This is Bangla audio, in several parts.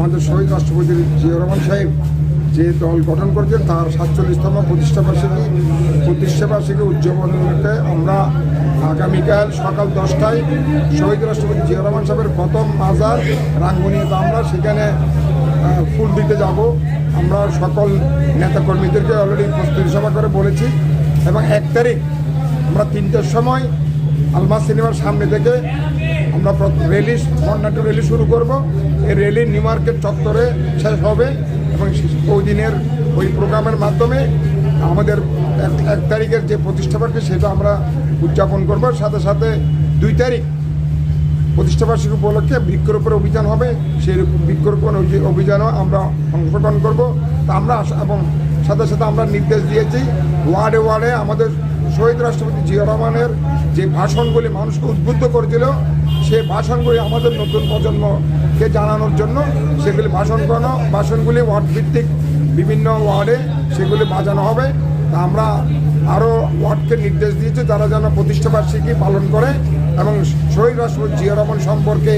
রাষ্ট্রপতি জিয়া রহমান সাহেব যে দল গঠন করেছেন, তার সাতচল্লিশতম প্রতিষ্ঠাবার্ষিকী প্রতিষ্ঠাবার্ষিকী উদযাপনকে আমরা আগামীকাল সকাল দশটায় শহীদ রাষ্ট্রপতি জিয়া রহমান সাহেবের প্রথম মাজার রাঙ্গুনিয়াতে আমরা সেখানে ফুল দিতে যাব। আমরা সকল নেতাকর্মীদেরকে অলরেডি প্রস্তুতি সভা করে বলেছি এবং এক তারিখ আমরা তিনটের সময় আলমা সিনেমার সামনে থেকে আমরা র্যালি বর্ণাঢ্য র্যালি শুরু করব। এই র্যালি নিউ মার্কেট চত্বরে শেষ হবে এবং ওই দিনের ওই প্রোগ্রামের মাধ্যমে আমাদের এক তারিখের যে প্রতিষ্ঠাবার্ষিকী সেটা আমরা উদযাপন করব। সাথে সাথে দুই তারিখ প্রতিষ্ঠাবার্ষিকী উপলক্ষে বৃক্ষরোপণ অভিযান হবে। সেই বৃক্ষরোপণ অভি- অভিযানও আমরা অংশগ্রহণ করব। তা আমরা এবং সাথে সাথে আমরা নির্দেশ দিয়েছি, ওয়ার্ডে ওয়ার্ডে আমাদের শহীদ রাষ্ট্রপতি জিয়া রহমানের যে ভাষণগুলি মানুষকে উদ্বুদ্ধ করেছিল সেই ভাষণগুলি আমাদের নতুন প্রজন্মকে জানানোর জন্য সেগুলি ভাষণ করানো, ভাষণগুলি ওয়ার্ড ভিত্তিক বিভিন্ন ওয়ার্ডে সেগুলি বাজানো হবে। তা আমরা আরও ওয়ার্ডকে নির্দেশ দিয়েছি তারা যেন প্রতিষ্ঠাবার্ষিকী পালন করে এবং শহীদ রাষ্ট্রপতি জিয়া রহমান সম্পর্কে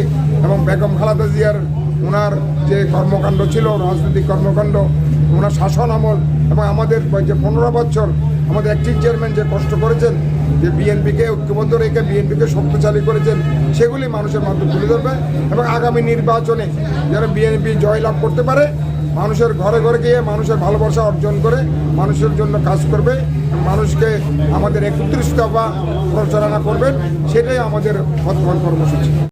এবং বেগম খালেদা জিয়ার ওনার যে কর্মকাণ্ড ছিল, রাজনৈতিক কর্মকাণ্ড ওনার শাসন আমল এবং আমাদের যে পনেরো বছর আমাদের অ্যাক্টিভ চেয়ারম্যান যে কষ্ট করেছেন যে বিএনপিকে, ঐক্যবদ্ধ রেখে বিএনপিকে শক্তিশালী করেছেন, সেগুলি মানুষের মাধ্যমে তুলে ধরবে এবং আগামী নির্বাচনে যারা বিএনপি জয়লাভ করতে পারে, মানুষের ঘরে ঘরে গিয়ে মানুষের ভালোবাসা অর্জন করে মানুষের জন্য কাজ করবে, মানুষকে আমাদের একত্রিশ দফা প্রচারণা করবেন, সেটাই আমাদের বর্তমান কর্মসূচি।